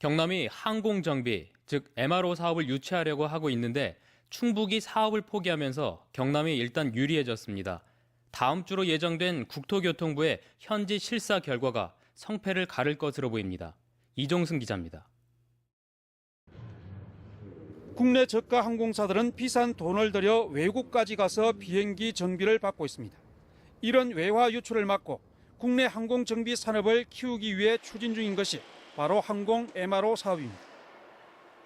경남이 항공 정비, 즉 MRO 사업을 유치하려고 하고 있는데 충북이 사업을 포기하면서 경남이 일단 유리해졌습니다. 다음 주로 예정된 국토교통부의 현지 실사 결과가 성패를 가를 것으로 보입니다. 이종승 기자입니다. 국내 저가 항공사들은 비싼 돈을 들여 외국까지 가서 비행기 정비를 받고 있습니다. 이런 외화 유출을 막고 국내 항공 정비 산업을 키우기 위해 추진 중인 것이 바로 항공 MRO 사업입니다.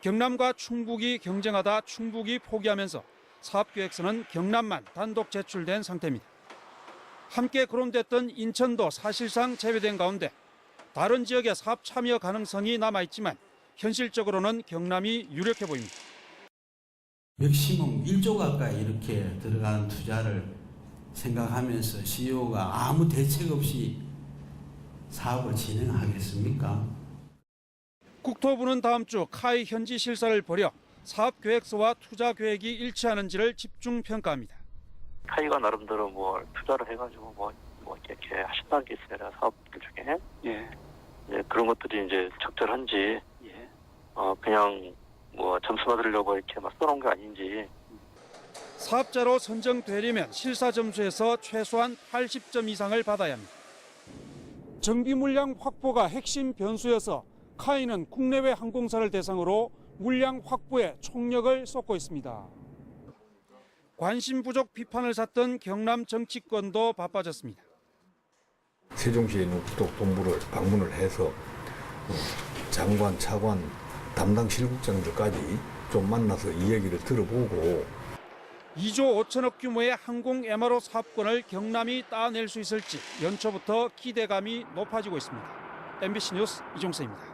경남과 충북이 경쟁하다 충북이 포기하면서 사업 계획서는 경남만 단독 제출된 상태입니다. 함께 거론됐던 인천도 사실상 제외된 가운데 다른 지역의 사업 참여 가능성이 남아 있지만 현실적으로는 경남이 유력해 보입니다. 맥시멈 1조 가까이 이렇게 들어가는 투자를 생각하면서 CEO가 아무 대책 없이 사업을 진행하겠습니까? 국토부는 다음 주 카이 현지 실사를 벌여 사업 계획서와 투자 계획이 일치하는지를 집중 평가합니다. 카이가 나름대로 뭐 투자를 해가지고 뭐, 뭐 이렇게 하신다는 게 있어요 사업들 중에 예, 이제 그런 것들이 이제 적절한지 예. 어 그냥 뭐 점수 받으려고 이렇게 막 써놓은 게 아닌지 사업자로 선정되려면 실사 점수에서 최소한 80점 이상을 받아야 합니다. 정비 물량 확보가 핵심 변수여서 카이는 국내외 항공사를 대상으로 물량 확보에 총력을 쏟고 있습니다. 관심 부족 비판을 샀던 경남 정치권도 바빠졌습니다. 세종시에 있는 국토본부를 방문을 해서 어, 장관, 차관, 담당 실국장들까지 좀 만나서 이 얘기를 들어보고 2조 5천억 규모의 항공 MRO 사업권을 경남이 따낼 수 있을지 연초부터 기대감이 높아지고 있습니다. MBC 뉴스 이종세입니다.